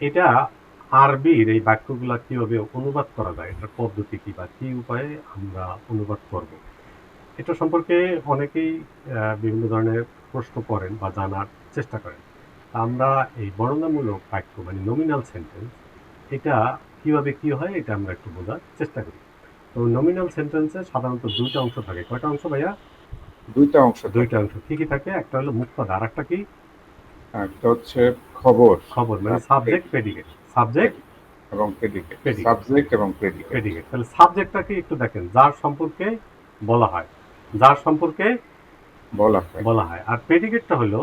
এটা আরবির এই বাক্যগুলা কীভাবে অনুবাদ করা যায় এটার পদ্ধতি কি বা কি উপায়ে আমরা অনুবাদ করব? এটা সম্পর্কে অনেকেই বিভিন্ন ধরনের প্রশ্ন করেন বা জানার চেষ্টা করেন। তা আমরা এই বর্ণনামূলক বাক্য মানে নমিনাল সেন্টেন্স এটা কীভাবে কি হয় এটা আমরা একটু বোঝার চেষ্টা করি। তো নমিনাল সেন্টেন্সে সাধারণত দুইটা অংশ থাকে। কয়টা অংশ ভাইয়া? দুইটা অংশ দুইটা অংশ। কি কি থাকে? একটা হলো মুক্তাদা আর একটা কি? একটা হচ্ছে খবর খবর মানে সাবজেক্ট প্রেডিকেট সাবজেক্ট এবং প্রেডিকেট সাবজেক্ট এবং প্রেডিকেট প্রেডিকেট তাহলে সাবজেক্টটা কি একটু দেখেন যার সম্পর্কে বলা হয় যার সম্পর্কে বলা হয়। বলা হয়। আর প্রেডিকেটটা হলো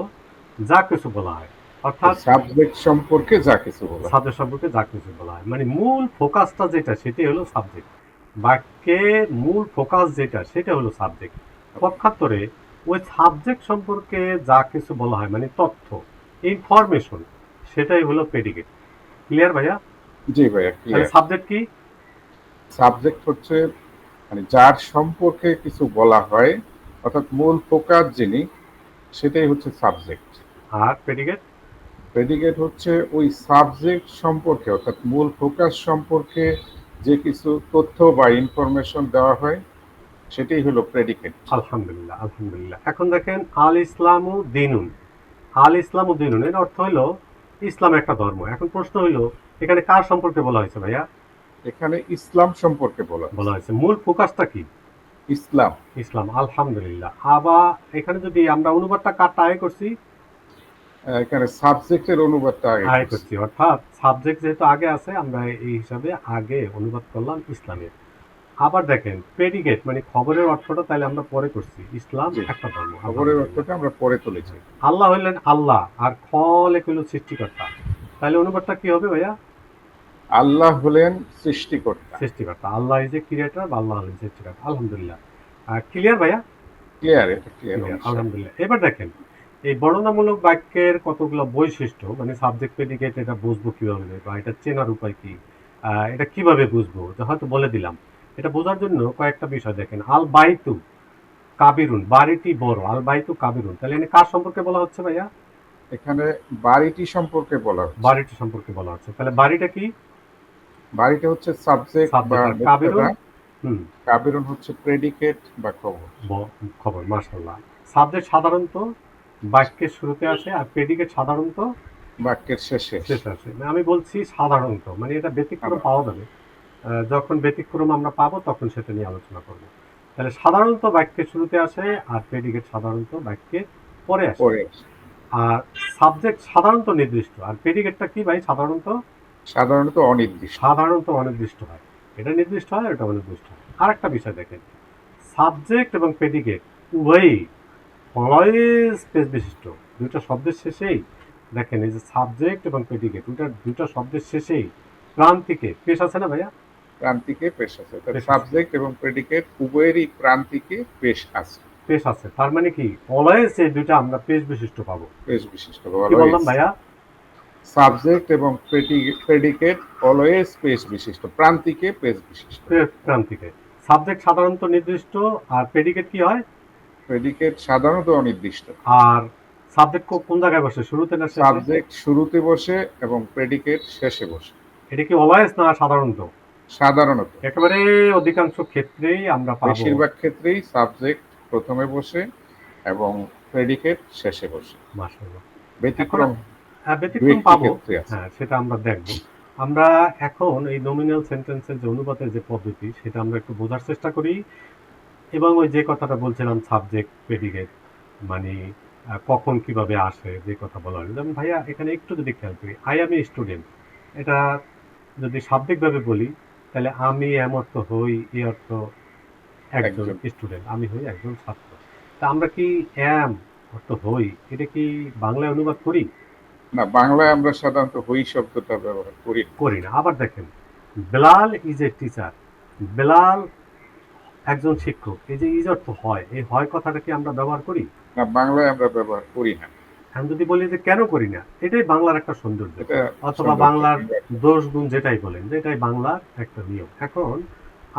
যা কিছু বলা হয় অর্থাৎ সাবজেক্ট সম্পর্কে যা কিছু বলা হয়। সাবজেক্ট সম্পর্কে যা কিছু বলা হয়। মানে মূল ফোকাসটা যেটা সেটাই হলো সাবজেক্ট বাক্যের মূল ফোকাস যেটা সেটা হলো সাবজেক্ট পক্ষান্তরে ওই সাবজেক্ট সম্পর্কে যা কিছু বলা হয় মানে তথ্য ইনফরমেশন সেটাই হলো প্রেডিকেট ক্লিয়ার ভাইয়া? জি ভাইয়া ক্লিয়ার সাবজেক্ট কি? সাবজেক্ট হচ্ছে মানে যার সম্পর্কে কিছু বলা হয় অর্থাৎ মূল ফোকাস যিনি সেটাই হচ্ছে সাবজেক্ট আর প্রেডিকেট প্রেডিকেট হচ্ছে ওই সাবজেক্ট সম্পর্কে অর্থাৎ মূল ফোকাস সম্পর্কে যে কিছু তথ্য বা ইনফরমেশন দেওয়া হয় সেটাই হলো প্রেডিকেট আলহামদুলিল্লাহ আলহামদুলিল্লাহ। এখন দেখেন আল ইসলামু দিনুন। আল ইসলাম দিনুন এর অর্থ হলো ইসলাম একটা ধর্ম। এখন প্রশ্ন হইল এখানে কার সম্পর্কে বলা হয়েছে ভাইয়া? এখানে ইসলাম সম্পর্কে বলা বলা হয়েছে। মূল ফোকাসটা কি? ইসলাম। ইসলাম আলহামদুলিল্লাহ। আবার এখানে যদি আমরা অনুবাদটা কারটা আয় করছি? এখানে সাবজেক্টের অনুবাদটা আগে আয় করছি অর্থাৎ সাবজেক্ট যেহেতু আগে আছে আমরা এই হিসাবে আগে অনুবাদ করলাম ইসলামের। আবার দেখেন প্রেডিকেট মানে খবরের অর্থটা তাহলে আমরা পরে করছি। ইসলাম একটা ধর্ম। খবরের অর্থটা আমরা পরে তুলেছি। আল্লাহ হইলেন আল্লাহ আর খলে হইল সৃষ্টিকর্তা। তাহলে অনুবাদটা কি হবে ভাইয়া? আল্লাহ হলেন সৃষ্টিকর্তা। সৃষ্টিকর্তা। আল্লাহ ইজ এ ক্রিয়েটর আল্লাহ হলেন সৃষ্টিকর্তা। আলহামদুলিল্লাহ। ক্লিয়ার ভাইয়া? ক্লিয়ার আলহামদুলিল্লাহ। এবার দেখেন এই বর্ণনামূলক বাক্যের কতগুলো বৈশিষ্ট্য মানে সাবজেক্ট প্রেডিকেট এটা বুঝব কীভাবে বা এটা চেনার উপায় কি? এটা কীভাবে বুঝব? হয়তো বলে দিলাম। এটা বোঝার জন্য কয়েকটা বিষয় দেখেন। আল বাইতু কাবিরুন বাড়িটি বড়। আল বাইতু কাবিরুন। তাহলে এখানে কার সম্পর্কে বলা হচ্ছে ভাইয়া? এখানে বাড়িটি সম্পর্কে বলা হচ্ছে। বাড়িটি সম্পর্কে বলা হচ্ছে। তাহলে বাড়িটা কি? বাড়িটা হচ্ছে সাবজেক্ট বা কাবিরুন? হুম। কাবিরুন হচ্ছে প্রেডিকেট বা খবর। খবর মার্শাল্লাহ সাবজেক্ট সাধারণত বাক্যের শুরুতে আসে আর প্রেডিকেট সাধারণত বাক্যের শেষে। শেষ আসে। মানে আমি বলছি সাধারণত মানে এটা ব্যতিক্রম। পাওয়া যাবে। যখন ব্যতিক্রম আমরা পাবো তখন সেটা নিয়ে আলোচনা করব। তাহলে সাধারণত বাক্যের শুরুতে আসে আর প্রেডিকেট সাধারণত বাক্যের পরে আসে। পরে আর সাবজেক্ট সাধারণত নির্দিষ্ট। আর প্রেডিকেটটা কি ভাই সাধারণত? সাধারণত অনির্দিষ্ট। সাধারণত অনির্দিষ্ট হয়। এটা নির্দিষ্ট হয় এটা অনির্দিষ্ট হয়। আর একটা বিষয় দেখেন। সাবজেক্ট এবং প্রেডিকেট উভয়ই অলওয়েজ স্পেস বিশিষ্ট। দুটো শব্দের শেষেই দেখেন এই যে সাবজেক্ট এবং প্রেডিকেট দুটা দুটো শব্দের শেষেই প্রান্তিকে পেশ আছে না ভাইয়া? প্রান্তিকে পেশ আছে। আছে। সাবজেক্ট এবং প্রেডিকেট উভয়েরই প্রান্তিকে পেশ আছে। পেশ আছে। তার মানে কি? অলওয়েজ এই দুইটা আমরা পেশ বিশিষ্ট পাবো। পেশ বিশিষ্ট পাবো কি বললাম ভাইয়া? সাবজেক্ট এবং প্রেডিকেট অলওয়েজ পেশ বিশিষ্ট প্রান্তিকে পেশ বিশিষ্ট। প্রান্তিকে। সাবজেক্ট সাধারণত নির্দিষ্ট আর প্রেডিকেট কি হয়? প্রেডিকেট সাধারণত অনির্দিষ্ট। আর সাবজেক্ট কোন জায়গায় বসে? শুরুতে না সাবজেক্ট শুরুতে বসে এবং প্রেডিকেট শেষে বসে। এটা কি অলওয়েজ না সাধারণত? সাধারণত। একেবারে অধিকাংশ ক্ষেত্রেই আমরা পাবো। বেশিরভাগ ক্ষেত্রেই সাবজেক্ট প্রথমে বসে এবং প্রেডিকেট শেষে বসে। ব্যতিক্রম হ্যাঁ ব্যতিক্রম পাবো। হ্যাঁ সেটা আমরা দেখব। আমরা এখন এই নমিনাল সেন্টেন্সের যে অনুবাদের যে পদ্ধতি সেটা আমরা একটু বোঝার চেষ্টা করি। এবং ওই যে কথাটা বলছিলাম সাবজেক্ট প্রেডিকেট মানে কখন কীভাবে আসে যে কথা বলা হলো। যেমন ভাইয়া এখানে একটু যদি খেয়াল করি আই আমি স্টুডেন্ট এটা যদি শাব্দিকভাবে বলি তাহলে আমি এম অর্থ হই এই অর্থ একজন একজন। স্টুডেন্ট আমি হই একজন ছাত্র। তা আমরা কি এম অর্থ হই এটা কি বাংলায় অনুবাদ করি? না বাংলায় আমরা সাধারণত হই শব্দটা ব্যবহার করি করি না। আবার দেখেন Belal is a teacher Belal একজন শিক্ষক। এই যে ইজ অর্থ হয় এই হয় কথাটা কি আমরা ব্যবহার করি? না বাংলায় আমরা ব্যবহার করি না। এখন যদি বলি যে কেন করি না এটাই বাংলার একটা সৌন্দর্য। অথবা বাংলার দোষ গুণ যেটাই বলেন যেটাই বাংলার একটা নিয়ম। এখন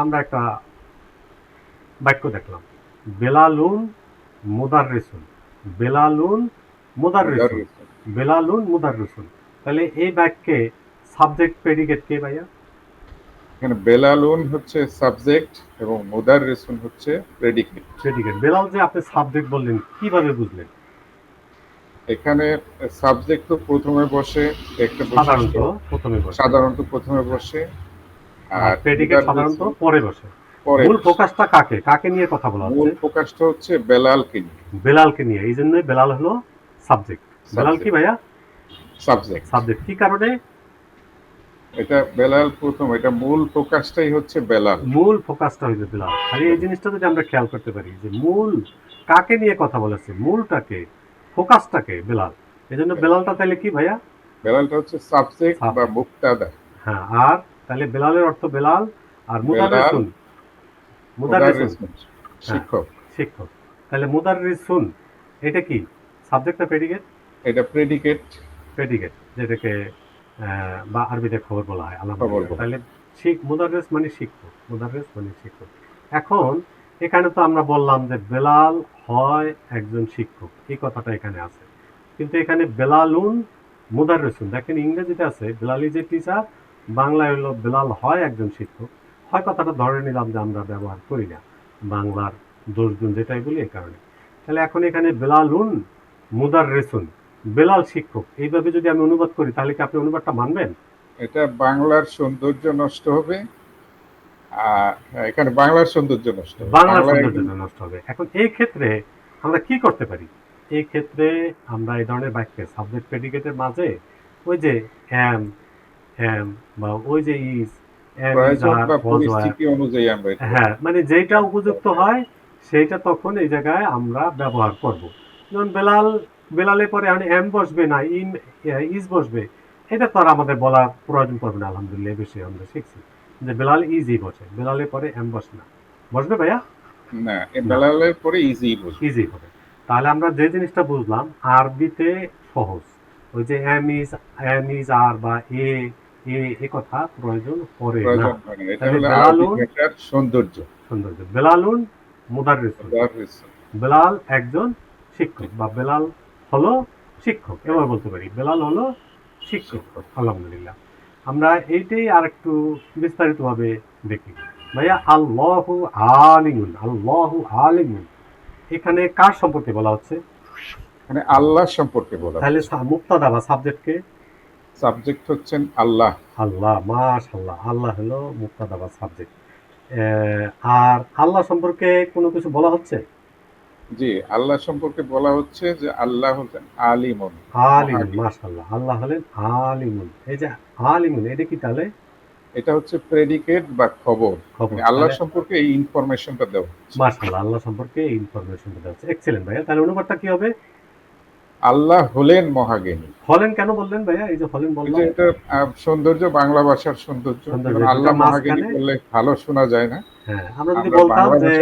আমরা একটা বাক্য দেখলাম বেলালুন মুদার রেসুন বেলালুন মুদার রেসুন বেলালুন মুদার রেসুন তাহলে এই বাক্যে সাবজেক্ট প্রেডিকেট কে ভাইয়া? এখানে বেলালুন হচ্ছে সাবজেক্ট এবং মুদার রেসুন হচ্ছে প্রেডিকেট প্রেডিকেট বেলাল যে আপনি সাবজেক্ট বললেন কীভাবে বুঝলেন? এখানে সাবজেক্ট তো প্রথমে বসে একটা সাধারণত প্রথমে বসে। সাধারণত প্রথমে বসে। আর প্রেডিকেট সাধারণত পরে বসে। পরে মূল ফোকাসটা কাকে? কাকে নিয়ে কথা বলা মূল ফোকাসটা হচ্ছে বেলালকে নিয়ে। বেলালকে নিয়ে। এই জন্যই বেলাল হলো সাবজেক্ট বেলাল কি ভাইয়া? সাবজেক্ট সাবজেক্ট কি কারণে? এটা বেলাল প্রথম। এটা মূল ফোকাসটাই হচ্ছে বেলাল। মূল ফোকাসটা হইছে বেলাল। খালি এই জিনিসটা যদি আমরা খেয়াল করতে পারি যে মূল কাকে নিয়ে কথা বলেছে? মূলটাকে ফোকাসটাকে বেলাল। এই জন্য বেলালটা তাহলে কি ভাইয়া? বেলালটা হচ্ছে সাবজেক্ট বা মুক্তাদা হ্যাঁ আর তাহলে বেলালের অর্থ বেলাল আর মুদার বেলাল, রিসুন মুদার মুদার রিসুন রেসুন, শিক্ষক। শিক্ষক। তাহলে মুদার রিসুন এটা কি? সাবজেক্ট না প্রেডিকেট এটা প্রেডিকেট প্রেডিকেট যেটাকে বা আরবিতে খবর বলা হয় আলহামদুলিল্লাহ। তাহলে শিখ মুদাররেস মানে শিক্ষক। মুদাররেস মানে শিক্ষক। এখন এখানে তো আমরা বললাম যে বেলাল হয় একজন শিক্ষক। এই কথাটা এখানে আছে। কিন্তু এখানে বেলালুন মুদাররেসুন। দেখেন ইংরেজিতে আছে, বেলাল এ টিচার বাংলায় হলো বেলাল হয় একজন শিক্ষক। হয় কথাটা ধরে নিলাম যে আমরা ব্যবহার করি না। বাংলার দোষগুণ যেটাই বলি এই কারণে। তাহলে এখন এখানে বেলালুন মুদার রেসুন বেলাল শিক্ষক। এইভাবে যদি আমি অনুবাদ করি, তাহলে কি আপনি অনুবাদটা মানবেন? এটা বাংলার সৌন্দর্য নষ্ট হবে। এখানে বাংলার সৌন্দর্য নষ্ট বাংলার বাংলায় সৌন্দর্যটা নষ্ট হবে। এখন এই ক্ষেত্রে আমরা কি করতে পারি? এই ক্ষেত্রে আমরা এই ধরনের বাক্যে সাবজেক্ট প্রেডিকেটের মাঝে ওই যে এম এম বা ওই যে ইজ হ্যাঁ মানে যেটা উপযুক্ত হয় সেইটা তখন এই জায়গায় আমরা ব্যবহার করব। যেমন বেলাল বেলালে পরে এখন এম বসবে না ইম ইজ বসবে এটা তো আর আমাদের বলার প্রয়োজন পড়বে না আলহামদুলিল্লাহ বিষয়ে আমরা শিখছি। যে বেলাল ইজি বসে। বেলালে পরে এম বসে না। বসবে ভাইয়া? না বেলালের পরে ইজি বলব ইজি হবে। তাহলে আমরা যে জিনিসটা বুঝলাম আরবিতে সহজ। ওই যে am is am is are বা এ এ এ কথা প্রয়োজন পড়ে না। বেলালুন- সৌন্দর্য। সৌন্দর্য। বেলালুন মুদাররিসুন মুদার বেলাল একজন শিক্ষক বা বেলাল হলো শিক্ষক। এবার বলতে পারি বেলাল হলো শিক্ষক। আলহামদুলিল্লাহ। আমরা এইটাই আর একটু বিস্তারিতভাবে দেখি। ভাইয়া আল্লাহু আলিমুন আল্লাহু আলিমুন। এখানে কার সম্পর্কে বলা হচ্ছে? মানে আল্লাহ সম্পর্কে বলা তাহলে মুক্তাদা বা সাবজেক্টকে? সাবজেক্ট হচ্ছেন আল্লাহ। আল্লাহ মাশাল্লাহ আল্লাহ হলো মুক্তাদা বা সাবজেক্ট। আর আল্লাহ সম্পর্কে কোনো কিছু বলা হচ্ছে? জি আল্লাহ সম্পর্কে বলা হচ্ছে যে আল্লাহ হচ্ছেন আলিমন। আলিমুন আলিম। মাশাল্লাহ আল্লাহ হলেন আলিমুন। এই যে আলিমুন এটা কি তাহলে? এটা হচ্ছে প্রেডিকেট বা খবর। মানে আল্লাহ সম্পর্কে এই ইনফরমেশনটা দেওয়া হচ্ছে। মাশাল্লাহ আল্লাহ সম্পর্কে এই ইনফরমেশনটা দেওয়া হচ্ছে। এক্সেলেন্ট ভাইয়া তাহলে অনুবাদটা কি হবে? আল্লাহ হলেন মহাজ্ঞানী। হলেন কেন বললেন ভাইয়া? এই যে হলেন যে এটা সৌন্দর্য বাংলা ভাষার সৌন্দর্য। আল্লাহ মহাজ্ঞানী বললে ভালো শোনা যায় না। হ্যাঁ আমরা যদি বলতাম যে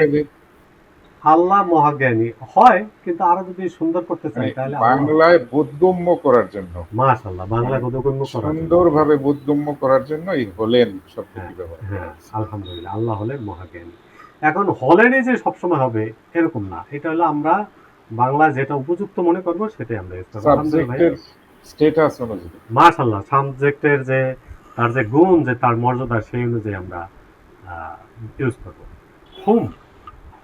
আল্লাহ মহাজ্ঞানী হয় কিন্তু আরও যদি সুন্দর করতে চাই তাহলে বাংলায় বোধগম্য করার জন্য। মাশাল্লাহ বাংলা গদগণ্য করা যায়। সুন্দরভাবে বোধগম্য করার জন্য এই হলেন শব্দটি ব্যবহার। হ্যাঁ আলহামদুলিল্লাহ আল্লাহ হলেন মহাজ্ঞানী। এখন হলেনই যে সবসময় হবে এরকম না। এটা হলো আমরা বাংলা যেটা উপযুক্ত মনে করব সেটাই আমরা স্ট্যাটাস অনুযায়ী। মাশাল্লাহ সাবজেক্টের যে তার যে গুণ যে তার মর্যাদা সেই অনুযায়ী আমরা ইউজ করব। হুম।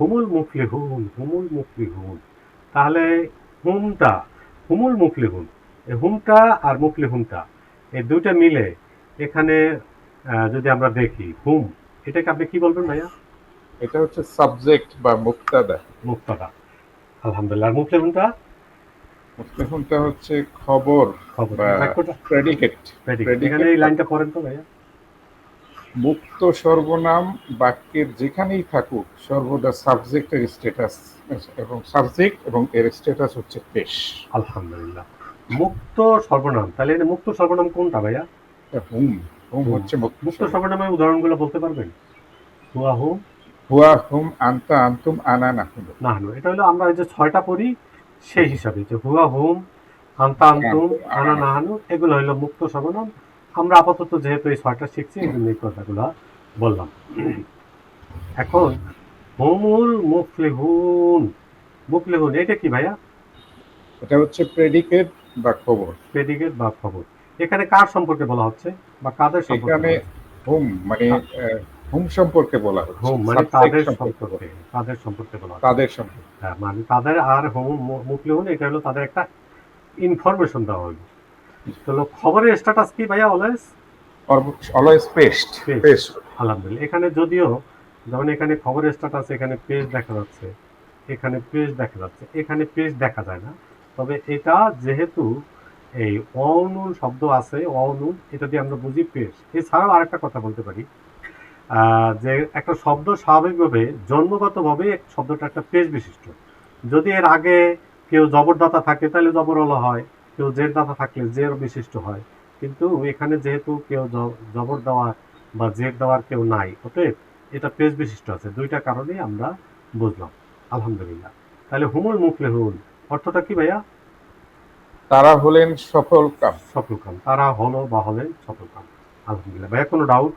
হুমুল মুফলি হুম হুমুল মুফলি হুম তাহলে হুমটা হুমুল মুফলি হুম। এই হুমটা আর মুফলি হুমটা এই দুইটা মিলে এখানে যদি আমরা দেখি হুম এটাকে আপনি কি বলবেন ভাইয়া? এটা হচ্ছে সাবজেক্ট বা মুক্তাদা। মুক্তটা আলহামদুলিল্লাহ আর মুফলি হুমটা? হচ্ছে খবর খবর বা প্রেডিকেট predicate এখানে এই লাইনটা পড়েন তো ভাইয়া। মুক্ত সর্বনাম বাক্যের যেখানেই থাকুক সর্বদা সাবজেক্টের স্ট্যাটাস এবং সাবজেক্ট এবং এর স্ট্যাটাস হচ্ছে পেশ। আলহামদুলিল্লাহ। মুক্ত সর্বনাম তাহলে এটা মুক্ত সর্বনাম কোনটা ভাইয়া? হুম হুম। হচ্ছে মুক্ত সর্বনামের উদাহরণগুলো বলতে পারবেন? হুয়া হুম। হুয়া হুম আন্তা আন্তুম আনা নাহুম। নাহানু এটা হলো আমরা যে ছয়টা পড়ি সেই হিসাবে যে হুয়া হুম আন্তা আন্তুম আনা নাহানু এগুলো হলো মুক্ত সর্বনাম। আমরা আপাতত যেহেতু এই ছয়টা শিখছি এই জন্য এই কথাগুলো বললাম। এখন হুমুল মুফলিহুন। মুফলিহুন এটা কি ভাইয়া? এটা হচ্ছে প্রেডিকেট বা খবর। প্রেডিকেট বা খবর। এখানে কার সম্পর্কে বলা হচ্ছে? বা কাদের সম্পর্কে এখানে হুম মানে হুম সম্পর্কে বলা হচ্ছে। হোম মানে তাদের সম্পর্কে তাদের সম্পর্কে বলা হচ্ছে। তাদের সম্পর্কে। হ্যাঁ, মানে তাদের আর হোম মুখলেহুন এটা হলো তাদের একটা ইনফরমেশন দেওয়া হলো। তো খবরের স্ট্যাটাস কি ভাইয়া অলওয়েজ অলওয়েজ পেস্ট পেস্ট আলহামদুলিল্লাহ। এখানে যদিও যেমন এখানে খবরের স্ট্যাটাস এখানে পেজ দেখা যাচ্ছে এখানে পেজ দেখা যাচ্ছে এখানে পেজ দেখা যায় না। তবে এটা যেহেতু এই অনুল শব্দ আছে অনুল এটা দিয়ে আমরা বুঝি পেজ এছাড়াও আরেকটা কথা বলতে পারি। আহ, যে একটা শব্দ স্বাভাবিকভাবে জন্মগতভাবে এক শব্দটা একটা পেজ বিশিষ্ট। যদি এর আগে কেউ জবরদাতা থাকে তাহলে জবরওয়ালা হয়। কেউ জের দাতা থাকলে জের বিশিষ্ট হয়। কিন্তু এখানে যেহেতু কেউ জবর দেওয়া বা জের দেওয়ার কেউ নাই অতএব এটা পেজ বিশিষ্ট আছে। দুইটা কারণেই আমরা বুঝলাম। আলহামদুলিল্লাহ। তাহলে হুমুল মুখলে হুল অর্থটা কি ভাইয়া? তারা হলেন সফল কাম। সফল কাম। তারা হলো বা হলেন সফল কাম। আলহামদুলিল্লাহ। ভাইয়া কোনো ডাউট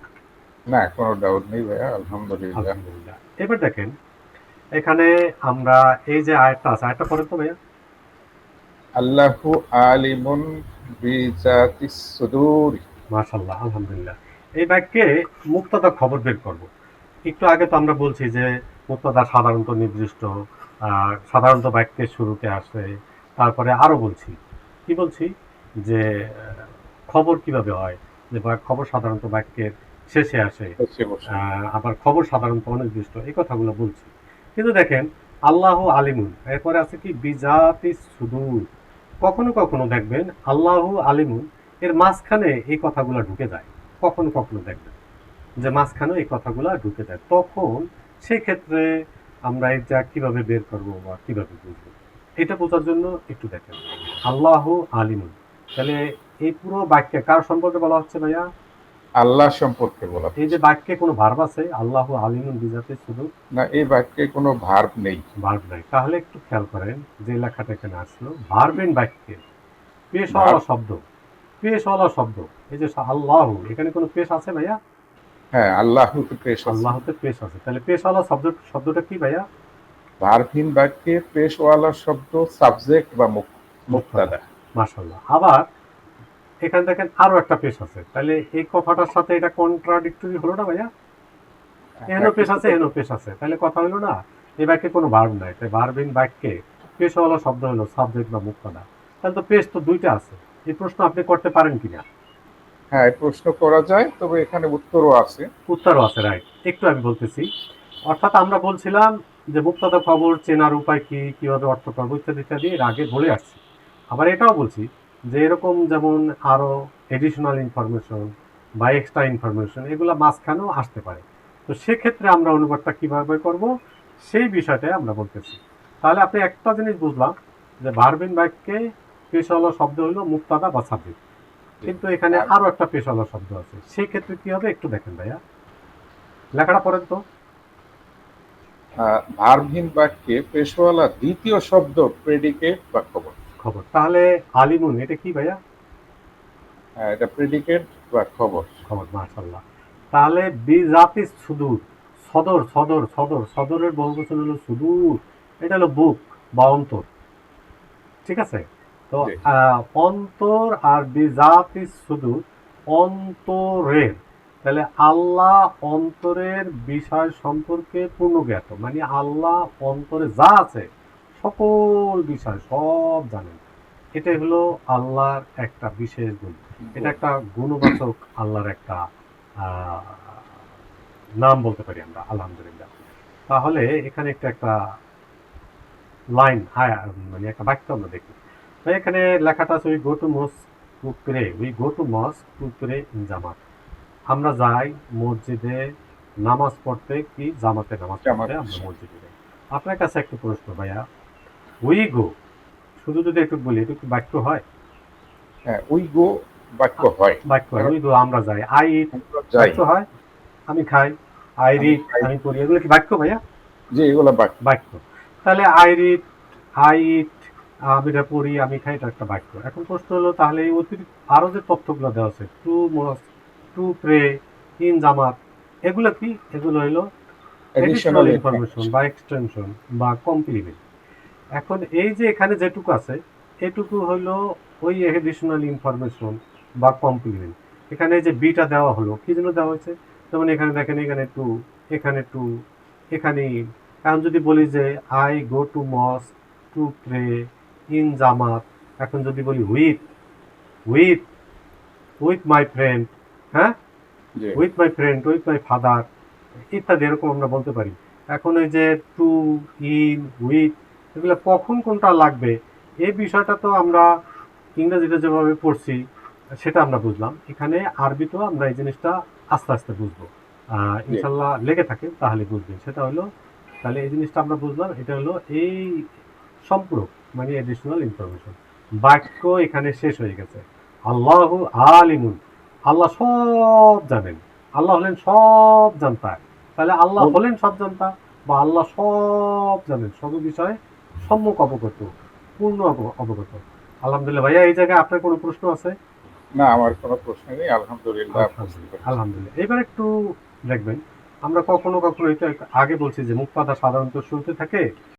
না কোনো ডাউট নেই ভাইয়া আলহামদুলিল্লাহ। আলহামদুলিল্লাহ। এবার দেখেন এখানে আমরা এই যে আয়টা আছে আয়টা পরে তো ভাইয়া। আল্লাহু আলিমুন বিজাতিস সুদূর। মাশাল্লাহ আলহামদুলিল্লাহ। এই বাক্যে মুক্তদা খবর বের করব। একটু আগে তো আমরা বলছি যে মুক্তদা সাধারণত নির্দিষ্ট সাধারণত বাক্যের শুরুতে আসে তারপরে আরও বলছি। কি বলছি? যে খবর কীভাবে হয়? যে খবর সাধারণত বাক্যের শেষে আসে। আবার খবর সাধারণত অনির্দিষ্ট এই কথাগুলো বলছি। কিন্তু দেখেন আল্লাহ আলিমুন এরপরে আছে কি? বিজাতি সুদূর। কখনো কখনো দেখবেন আল্লাহ আলিমুন এর মাঝখানে এই কথাগুলো ঢুকে যায়। কখনো কখনো দেখবেন যে মাঝখানে এই কথাগুলো ঢুকে যায়। তখন সেক্ষেত্রে আমরা এটা কীভাবে বের করব বা কীভাবে বুঝব? এটা বোঝার জন্য একটু দেখেন। আল্লাহ আলিমুন। তাহলে এই পুরো বাক্যে কার সম্পর্কে বলা হচ্ছে ভাইয়া? আল্লাহ সম্পর্কে বলা এই যে বাক্যে কোনো ভার্ব আছে? আল্লাহ আলিমুন বিজাতে শুধু? না এই বাক্যে কোনো ভার্ব নেই। ভার্ব নাই। তাহলে একটু খেয়াল করেন যে লেখাটা এখানে আসলো। ভার্বেন বাক্যে। পেশওয়ালা শব্দ। পেশওয়ালা শব্দ। এই যে আল্লাহ এখানে কোনো পেশ আছে ভাইয়া? হ্যাঁ আল্লাহ পেশ। আল্লাহতে পেশ আছে। তাহলে পেশওয়ালা শব্দ শব্দটা কি ভাইয়া? ভার্বহীন বাক্যে পেশওয়ালা শব্দ সাবজেক্ট বা মুক- মুক্তাদা মাশাল্লাহ আবার এখানে দেখেন আরও একটা পেশ আছে। তাহলে এই কথাটার সাথে এটা কন্ট্রাডিক্টরি হলো না ভাইয়া? এহেন পেশ আছে এহেন পেশ আছে। তাহলে কথা হলো না এই বাক্যে কোনো ভার্ব নাই। তাই ভার্বিন বাক্যে পেশওয়ালা শব্দ হলো সাবজেক্ট বা মুক্তাদা তাহলে তো পেশ তো দুইটা আছে। এই প্রশ্ন আপনি করতে পারেন কিনা? হ্যাঁ এই প্রশ্ন করা যায় তবে এখানে উত্তরও আছে। উত্তরও আছে রাইট একটু আমি বলতেছি। অর্থাৎ আমরা বলছিলাম যে মুক্তাদা খবর চেনার উপায় কি কীভাবে অর্থ করব ইত্যাদি ইত্যাদি এর আগে বলে আসছি। আবার এটাও বলছি যে এরকম যেমন আরও এডিশনাল ইনফরমেশন বা এক্সট্রা ইনফরমেশন এগুলো মাঝখানেও আসতে পারে। তো সেক্ষেত্রে আমরা অনুবাদটা কীভাবে করব সেই বিষয়টা আমরা বলতেছি। তাহলে আপনি একটা জিনিস বুঝলাম যে ভার্বিন বাক্যে পেশাওয়ালা শব্দ হলো মুক্তাদা বা সাবজেক্ট কিন্তু এখানে আরও একটা পেশাওয়ালা শব্দ আছে। সেই ক্ষেত্রে কি হবে একটু দেখেন ভাইয়া। লেখাটা পড়েন তো। ভার্বহীন বাক্যে পেশওয়ালা দ্বিতীয় শব্দ প্রেডিকেট বা খবর। খবর। তাহলে আলিমুন এটা কি ভাইয়া? হ্যাঁ, এটা প্রেডিকেট বা খবর। খবর মাশাল্লাহ তাহলে বিজাতি সুদূর সদর সদর সদর সদরের বহুবচন হলো সুদূর। এটা হলো বুক বা অন্তর। ঠিক আছে? তো অন্তর আর বিজাতি সুদূর অন্তরের। তাহলে আল্লাহ অন্তরের বিষয় সম্পর্কে পূর্ণজ্ঞাত। মানে আল্লাহ অন্তরে যা আছে সকল বিষয় সব জানেন। এটাই হলো আল্লাহর একটা বিশেষ গুণ। এটা একটা গুণবাচক আল্লাহর একটা নাম বলতে পারি আমরা আলহামদুলিল্লাহ। তাহলে এখানে একটা একটা লাইন মানে একটা বাক্য আমরা দেখি। তো এখানে লেখাটা আছে উই গো টু মস কুকরে we go to mosque in জামাত। আমরা যাই মসজিদে নামাজ পড়তে কি? জামাতে নামাজ। পড়তে আমরা মসজিদে যাই। আপনার কাছে একটা প্রশ্ন ভাইয়া। We go. শুধু যদি একটু বলি এটা কি বাক্য হয়? হ্যাঁ উই গো বাক্য হয়। বাক্য হয় উই গো আমরা যাই। আই ইট বাক্য হয় আমি খাই। আই রিড আমি পড়ি। এগুলো কি বাক্য ভাইয়া? যে এগুলো বাক্য। বাক্য। তাহলে আই রিড আই ইট আমি এটা পড়ি আমি খাই এটা একটা বাক্য। এখন প্রশ্ন হলো তাহলে এই অতিরিক্ত আরও যে তথ্যগুলো দেওয়া আছে to mosque to pray in জামাত এগুলো কি? এগুলো হলো এডিশনাল ইনফরমেশন বা এক্সটেনশন বা কমপ্লিমেন্ট এখন এই যে এখানে যেটুকু আছে এটুকু হলো ওই এডিশনাল ইনফরমেশন বা কমপ্লিমেন্ট এখানে যে বিটা দেওয়া হলো কি জন্য দেওয়া হয়েছে? যেমন এখানে দেখেন এখানে টু এখানে টু এখানে এখন যদি বলি যে I go to mosque to pray in জামাত এখন যদি বলি with with with my friend হ্যাঁ? With my friend with my father ইত্যাদি এরকম আমরা বলতে পারি। এখন ওই যে টু ইন উইথ এগুলো কখন কোনটা লাগবে এই বিষয়টা তো আমরা ইংরেজিতে যেভাবে পড়ছি সেটা আমরা বুঝলাম। এখানে আরবিতেও আমরা এই জিনিসটা আস্তে আস্তে বুঝব। ইনশাল্লাহ লেগে থাকে তাহলে বুঝবেন। সেটা হলো তাহলে এই জিনিসটা আমরা বুঝলাম এটা হলো এই সম্পূরক মানে এডিশনাল ইনফরমেশন বাক্য এখানে শেষ হয়ে গেছে। আল্লাহ আলিমুন। আল্লাহ সব জানেন। আল্লাহ হলেন সব জানতা। তাহলে আল্লাহ হলেন সব জানতা বা আল্লাহ সব জানেন। সব বিষয়ে সম্মুখ অবগত পূর্ণ অব- অবগত। আলহামদুলিল্লাহ ভাইয়া এই জায়গায় আপনার কোনো প্রশ্ন আছে? না আমার কোনো প্রশ্ন নেই আলহামদুলিল্লাহ। আলহামদুলিল্লাহ আলহামদুলিল্লাহ। এবার একটু দেখবেন আমরা কখনো কখনো এটা আগে বলছি যে মুখ পাতা সাধারণত শুনতে থাকে